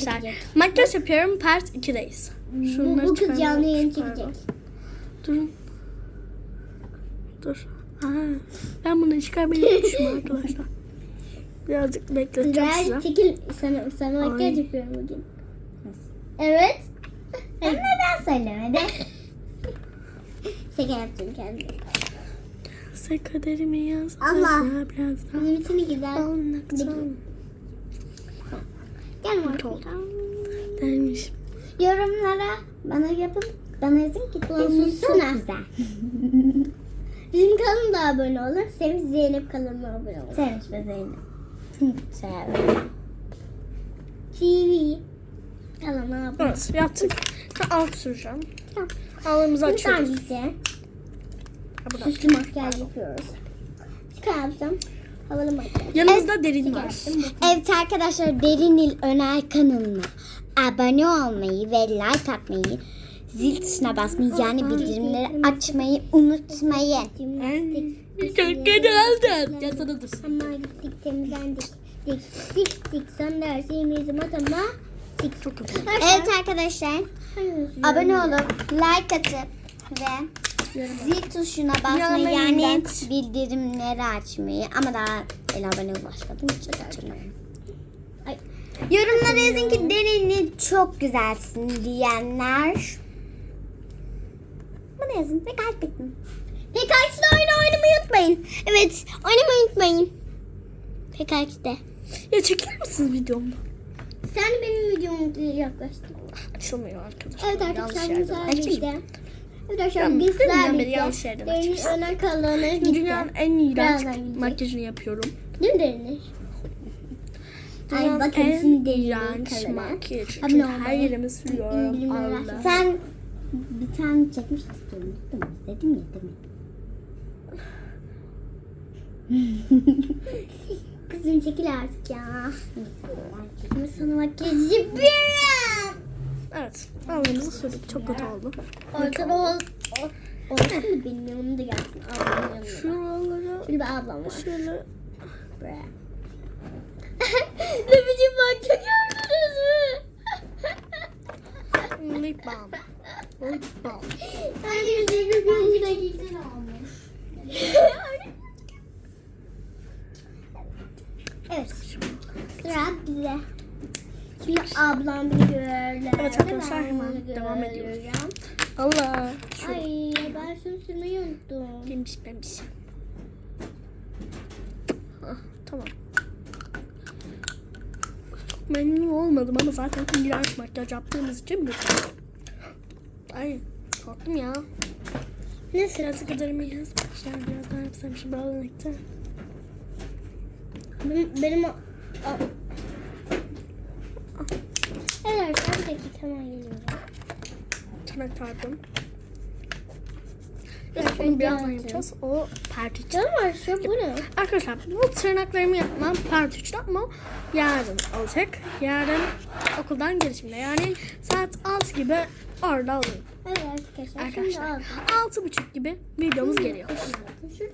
Arkadaşlar makyaj yapıyorum part 2'deyiz. Bu, bu kız canlı yayın çekecek. Durun. Dur. Aha, ben bunu çıkarmayacağım arkadaşlar. Birazcık bekleteceğim size. Ver çekil sana, sana Ay. makyaj yapıyorum bugün. Evet. Sen neden söylemedin? Şaka yaptım kendime. Sen kaderimi yaz. Allah. Biraz daha. Bizim için güzel. Gel bakalım. Dermiş. Yorumlara bana yapın. Bana yazın ki güzel. Bizim kanalımda abone olun. Sevinç Zeynep kanalına abone olun. Sevinç ve Zeynep. Sevinç. TV kanalına abone olun. Evet yaptık. Alt süreceğim. Tamam. Ağlarımızı Lütfen açıyoruz. Ha, burada. süslü makyaj yapıyoruz. Çıkarttım. Havalı makyaj. Yanımızda derin var. Evet arkadaşlar Derinil Öner kanalına abone olmayı ve like atmayı, zil tuşuna basmayı yani bildirimleri açmayı unutmayın. Çok güzeldi. Gel sana dur. Ama gittik temizlendik. Dik dik dik son dersi yemeğimizi matama dik. Çok kötü. Evet arkadaşlar abone olup like atıp ve zil tuşuna basmayı yani ben. bildirimleri açmayı ama daha el abone başladım hiç hatırlamıyorum. Yorumlara yazın ki Derin'i çok güzelsin diyenler. Bana yazın ve kalp bekleyin. PKX'de oyunu oynamayı unutmayın. Evet oynamayı unutmayın. PKX'de. Ya çekilir misiniz videomda? Sen benim videomu yaklaştın. Açılmıyor arkadaşlar. Evet arkadaşlar güzel bir. Arkadaşlar yanlış yerden Derin öner kanalına gitti. Dünyanın en iğrenç makyajını yapıyorum. Mi Derinir? Ay bakın şimdi iğrenç. Abone Çünkü her yerimi sürüyorum. Allah. Sen bir tane çekmiştik. Unuttum. Dedim ya demin. Kızım çekil artık ya. Ama sana makyaj yapıyorum. Evet. Ağlarımızı sürdük. Çok kötü oldu. Ortada ol. o- Olsun da benim yanımda gelsin. Ablamın yanında. Şuralara Şöyle bir ablam var. şöyle Bre. ne biçim makyaj gördünüz mü? lip balm. Lip balm. Sanki yüzüğü gözüne gitsin olmuş. evet. Sıra bize. Şimdi ablam bir gördü. Evet arkadaşlar, hemen devam ediyoruz. Allah. Şu Ay ben şunu sürmeyi unuttum. Kimmiş benmiş. Ah, tamam. Çok memnun olmadım ama zaten iğrenç makyaj yaptığımız için mutluyum. Ay korktum ya. Nasıl? Birazcık kadarımı yazmışlar. Biraz daha yapsam şu bağlanıkta. Benim, benim o... o- Evet arkadaşlar bir dakika hemen geliyorum. Tırnak tartım. Evet bunu birazdan yapacağız. O part için. Canım var şu bu ne? Arkadaşlar bu tırnaklarımı yapmam part 3'te ama yarın olacak. Yarın okuldan gelişimde. Yani saat 6 gibi orada olayım. Evet arkadaşlar. Arkadaşlar aldım. 6.30 gibi videomuz geliyor.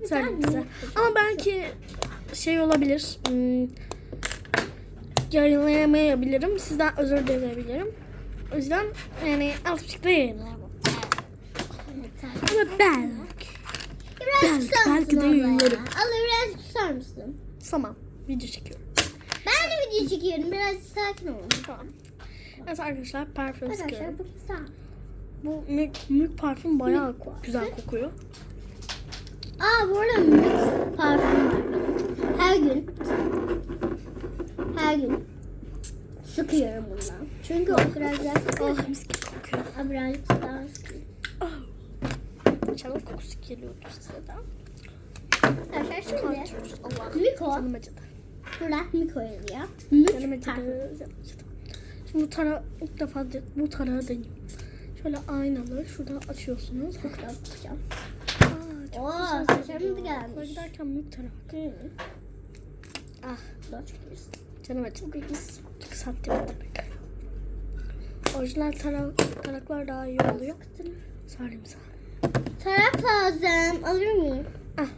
Söyleyeyim size. Ama belki şey olabilir. Hmm, yayınlayamayabilirim. Sizden özür dileyebilirim. O yüzden yani 6.30'da yayınlayamam. Evet, Ama. Biraz Belki- belki de yayınlarım. ya? Allah biraz tutar mısın? Tamam. Video çekiyorum. Ben de video çekiyorum. Biraz sakin olun. Tamam. Evet arkadaşlar parfüm sıkıyorum. Arkadaşlar bu kısa. Bu mülk, mülk parfüm bayağı ko- güzel kokuyor. Aa bu arada mix parfüm var. Her gün gün sıkıyorum bundan. Çünkü o sıkıyor. Oh mis gibi kokuyor. Birazcık daha sıkıyorum. Oh. Kokusu geliyordur size de. Arkadaşlar şimdi. Allah. Miko. Canım acıdı. burada Miko yazıyor. Canım Mük acıdı. parfüm. Canım acıdı. Şimdi bu tara ilk defa de, bu tarağı deneyim. Şöyle aynalı. Şuradan açıyorsunuz. Çok da tutacağım. Aa, çok Oo, güzel saçlarım da gelmiş. Giderken mülk tarağı. Ah. Canım sahte bir tarak. Orijinal tarak, taraklar daha iyi oluyor. Sana. Tarak lazım. Alır mıyım? Ah.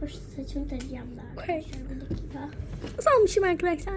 Hoş saçımı tarayacağım daha. Okay. Sanmışım arkadaşlar.